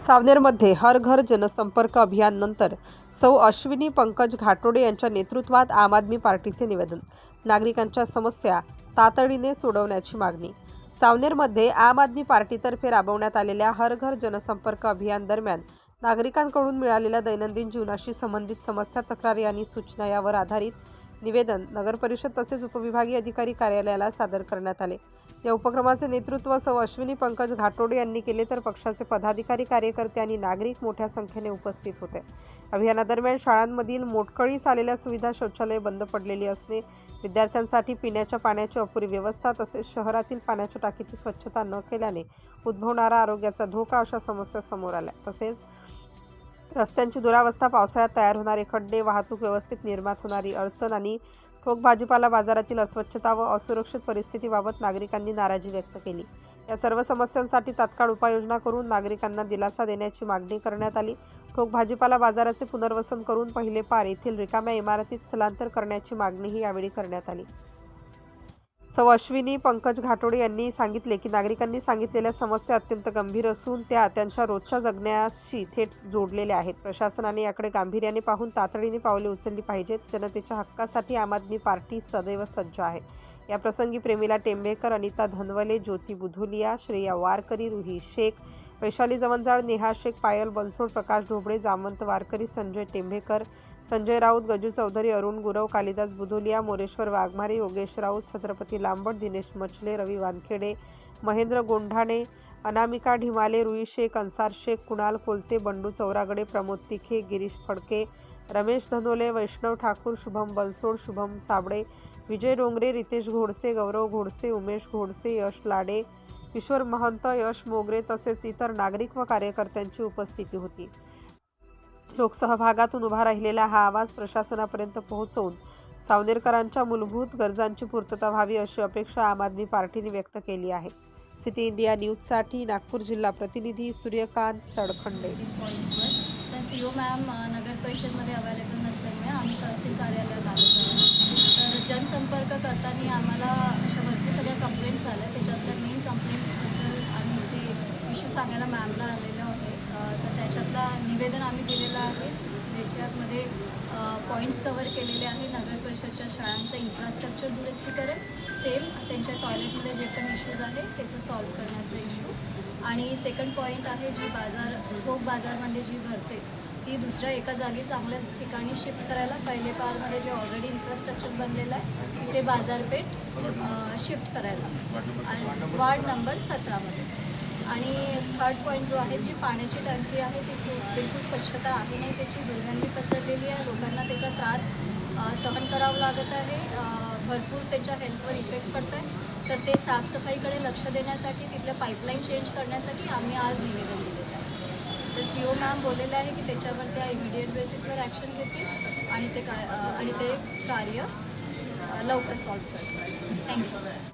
सावनेरमध्ये हर घर जनसंपर्क अभियान नंतर सौ अश्विनी पंकज घाटोडे यांच्या नेतृत्वात आम आदमी पार्टीचे निवेदन. नागरिकांच्या समस्या तातडीने सोडवण्याची मागणी. सावनेरमध्ये आम आदमी पार्टीतर्फे राबवण्यात आलेल्या हर घर जनसंपर्क अभियान दरम्यान नागरिकांकडून मिळालेल्या दैनंदिन जीवनाशी संबंधित समस्या तक्रारी आणि सूचना यावर आधारित निवेदन नगरपरिषद तसेच उपविभागीय अधिकारी कार्यालयाला सादर करण्यात आले. या उपक्रमाचे नेतृत्व सौ अश्विनी पंकज घाटोडे यांनी केले तर पक्षाचे पदाधिकारी कार्यकर्ते आणि नागरिक मोठ्या संख्येने उपस्थित होते. अभियानादरम्यान शाळांमधील मोटकळीस आलेल्या सुविधा शौचालय बंद पडलेली असणे विद्यार्थ्यांसाठी पिण्याच्या पाण्याची अपुरी व्यवस्था तसेच शहरातील पाण्याच्या टाकीची स्वच्छता न केल्याने उद्भवणारा आरोग्याचा धोका अशा समस्या समोर आल्या. तसेच रस्त्यांची दुरावस्था पावसाळ्यात तयार होणारे खड्डे वाहतूक व्यवस्थेत निर्माण होणारी अडचण आणि ठोक भाजीपाला बाजारातील अस्वच्छता व असुरक्षित परिस्थितीबाबत नागरिकांनी नाराजी व्यक्त केली. या सर्व समस्यांसाठी तात्काळ उपाययोजना करून नागरिकांना दिलासा देण्याची मागणी करण्यात आली. ठोक भाजीपाला बाजाराचे पुनर्वसन करून पहिले पार येथील रिकाम्या इमारतीत स्थलांतर करण्याची मागणीही यावेळी करण्यात आली. सौ अश्विनी पंकज घाटोडे यांनी सांगितले की नागरिकांनी सांगितलेल्या समस्या अत्यंत गंभीर असून त्या त्यांच्या रोजच्या जगण्याशी थेट जोडलेल्या आहेत. प्रशासनाने याकडे गांभीर्याने पाहून तातडीने पावले उचलली पाहिजेत. जनतेच्या हक्कासाठी आम आदमी पार्टी सदैव सज्ज आहे. या प्रसंगी प्रेमिला टेंबेकर अनिता धनवले ज्योती बुधुलिया श्रेया वारकरी रुही शेख वैशाली जवंजाळ नेहा शेख पायल बनसोड प्रकाश ढोबळे जामवंत वारकरी संजय टेंभेकर संजय राऊत गजू चौधरी अरुण गुरव कालिदास बुधोलिया मोरेश्वर वाघमारे योगेश राऊत छत्रपती लांबट दिनेश मचले रवी वानखेडे महेंद्र गोंढाणे अनामिका ढिमाले रुई शेख अन्सार शेख कुणाल कोलते बंडू चौरागडे प्रमोद तिखे गिरीश फडके रमेश धनोले वैष्णव ठाकूर शुभम बनसोड शुभम साबळे विजय डोंगरे रितेश घोडसे गौरव घोडसे उमेश घोडसे यश लाडे किशोर महंत यश मोगरे तसेच इतर नागरिक व कार्यकर्त्यांची उपस्थिती होती. लोकसहभागातून उभा राहिलेला हा आवाज प्रशासनापर्यंत पोहोचवून सावनेरकरांच्या मूलभूत गरजांची पूर्तता व्हावी अशी अपेक्षा आम आदमी पार्टीने व्यक्त केली आहे. सिटी इंडिया न्यूजसाठी नागपूर जिल्हा प्रतिनिधी सूर्यकांत तडखंडे. पण सी ओ मॅम नगर परिषदमध्ये अवेलेबल नसल्यामुळे आम्ही तहसील कार्यालयात आलो. तर जनसंपर्क करताना आम्हाला अशा भरपूर सगळ्या कंप्लेंट्स आल्या. कंप्लेंट्सबद्दल आम्ही ते इश्यू सांगायला मॅमला आलेले आहे तर त्याच्यातला निवेदन आम्ही दिलेलं आहे. ज्याच्यामध्ये पॉईंट्स कवर केलेले आहे नगर परिषदच्या शाळांचं इन्फ्रास्ट्रक्चर दुरुस्तीकरण सेम त्यांच्या टॉयलेटमध्ये जे पण इश्यूज आहे त्याचं सॉल्व्ह करण्याचा इश्यू आणि सेकंड पॉईंट आहे जी बाजार ठोक बाजारमध्ये म्हणजे जी भरते ती दुसऱ्या एका जागी चांगल्या ठिकाणी शिफ्ट करायला पहिले पारमध्ये जे ऑलरेडी इन्फ्रास्ट्रक्चर बनलेलं आहे तिथे बाजारपेठ शिफ्ट करायला. आणि वार्ड नंबर सतरामध्ये. आणि थर्ड पॉईंट जो आहे जी पाण्याची टंकी आहे ती खूप बिलकुल स्वच्छता आहे नाही त्याची दुर्गंधी पसरलेली आहे लोकांना त्याचा त्रास सहन करावा लागत आहे भरपूर त्याच्या हेल्थवर इफेक्ट पडत आहे तर ते साफसफाईकडे लक्ष देण्यासाठी तिथलं पाईपलाईन चेंज करण्यासाठी आम्ही आज निवेदन दिलेलं आहे. तर सी ओ मॅम बोललेलं आहे की त्याच्यावर त्या इमिडिएट बेसिसवर ॲक्शन घेतील आणि ते का आणि ते कार्य लवकर सॉल्व्ह करतील. थँक्यू